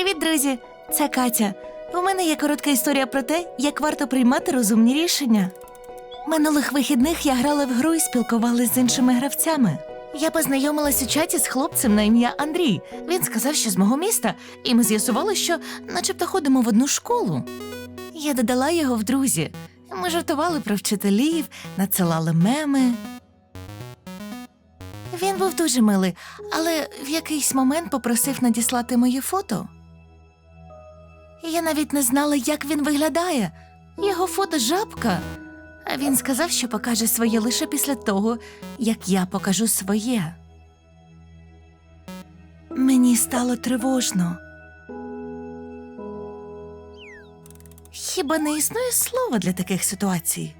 Привіт, друзі! Це Катя. У мене є коротка історія про те, як варто приймати розумні рішення. Минулих вихідних я грала в гру і спілкувалася з іншими гравцями. Я познайомилась у чаті з хлопцем на ім'я Андрій. Він сказав, що з мого міста, і ми з'ясували, що начебто ходимо в одну школу. Я додала його в друзі. Ми жартували про вчителів, надсилали меми. Він був дуже милий, але в якийсь момент попросив надіслати мої фото. Я навіть не знала, як він виглядає. Його фото жабка. А він сказав, що покаже своє лише після того, як я покажу своє. Мені стало тривожно. Хіба не існує слова для таких ситуацій?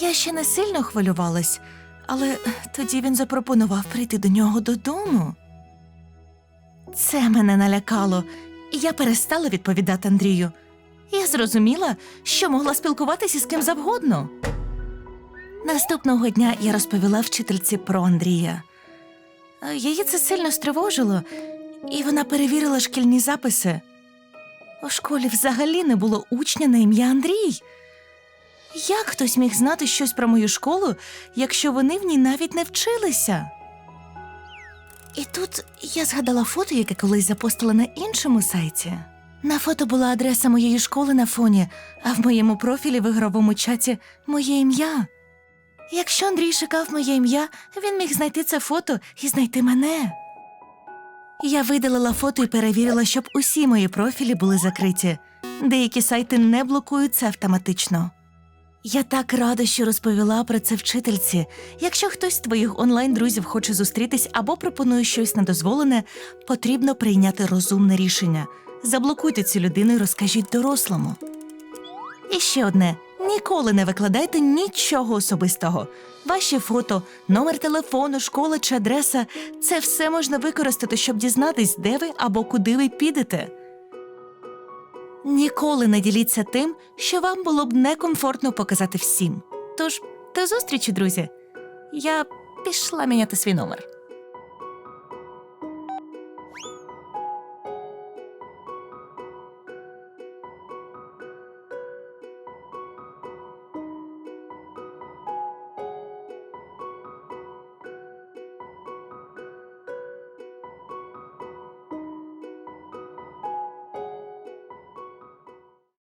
Я ще не сильно хвилювалась, але тоді він запропонував прийти до нього додому. Це мене налякало, я перестала відповідати Андрію. Я зрозуміла, що могла спілкуватися з ким завгодно. Наступного дня я розповіла вчительці про Андрія. Її це сильно стривожило, і вона перевірила шкільні записи. У школі взагалі не було учня на ім'я Андрій. Як хтось міг знати щось про мою школу, якщо вони в ній навіть не вчилися? І тут я згадала фото, яке колись запостила на іншому сайті. На фото була адреса моєї школи на фоні, а в моєму профілі в ігровому чаті моє ім'я. Якщо Андрій шукав моє ім'я, він міг знайти це фото і знайти мене. Я видалила фото і перевірила, щоб усі мої профілі були закриті. Деякі сайти не блокують це автоматично. Я так рада, що розповіла про це вчительці. Якщо хтось з твоїх онлайн-друзів хоче зустрітись або пропонує щось недозволене, потрібно прийняти розумне рішення. Заблокуйте цю людину і розкажіть дорослому. І ще одне: ніколи не викладайте нічого особистого. Ваші фото, номер телефону, школа чи адреса це все можна використати, щоб дізнатись, де ви або куди ви підете. Ніколи не діліться тим, що вам було б некомфортно показати всім. Тож, до зустрічі, друзі. Я пішла міняти свій номер.